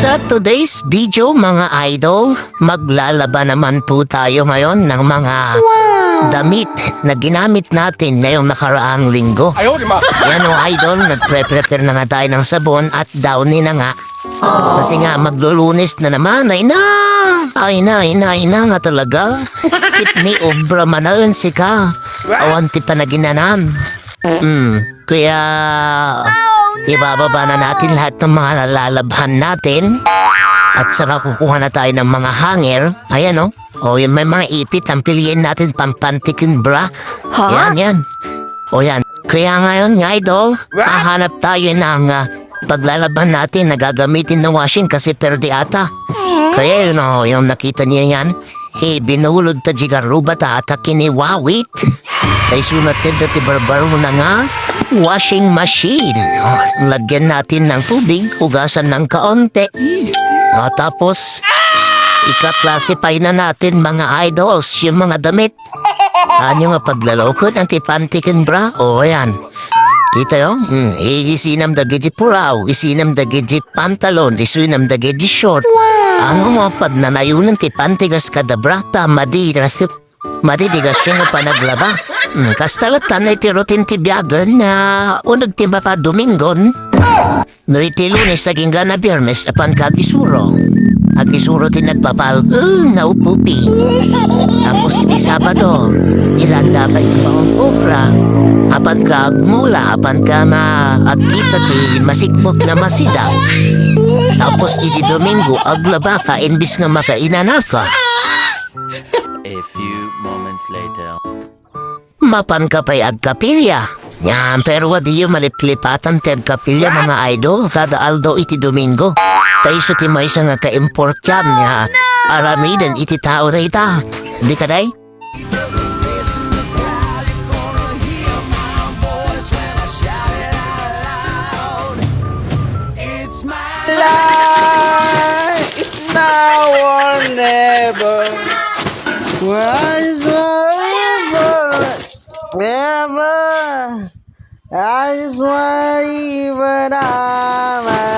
Sa today's video mga idol, maglalaba naman po tayo ngayon ng mga wow. damit na ginamit natin ngayong nakaraang linggo. Yan o idol, nagpre-prepare na nga tayo ng sabon at downy na nga. Kasi nga maglulunes na naman, ay na! Ay na, ay na, ay na nga talaga. Kitni obra man na yun si ka. Awanti pa na ginanan. Hmm, kaya... Oh! Ibababa na natin lahat ng mga nalalabhan natin. At saka kukuha na tayo ng mga hanger. Ayan o. O yung may mga ipit, ang piliin natin pampantikin bra. Yan, yan. O yan. Kaya ngayon, nga idol, hahanap tayo ng ah, paglalaban natin na gagamitin na washing kasi perde ata. Kaya yun o, yung nakita niya yan, eh, binulod ta jigaruba ta at kiniwawit. Kay sunat din dati barbaro na nga, washing machine. O, lagyan natin ng tubig, hugasan ng kaonte. O, tapos, ika-classify na natin mga idols, yung mga damit. Ano nga paglalokod ng tipantikin bra? O, ayan. Kita yo? Hmm, isinam da gidi puraw, isinam da gidi pantalon, isinam da gidi short. Ano mo pag nanayunan ti pantigas kada bra, ta madira Madidigas siya nga panaglaba. Hmm, kastalatan na itirutin ti biyagan na unag ti maka domingon. No iti lunes naging gana biyernes apan kagisuro. Agisuro ti nagpapal, uh, naupupi. Tapos iti Sabado, iranda pa yung opera. Apan ka agmula, apan ka maagkita ti masikmok na masida. Tapos iti Domingo, aglaba ka, imbis nga makainana ka. A few moments later. Mapan ka pa'y agkapilya. Yan, pero wadi yung maliplipatan ti agkapilya mga idol kada aldo iti Domingo. Tayo sa timay sa nga ka-import yan nga aramidan iti tao na ita. Di ka day? Life is now or never. Why is Ever, I just want you, but I'm.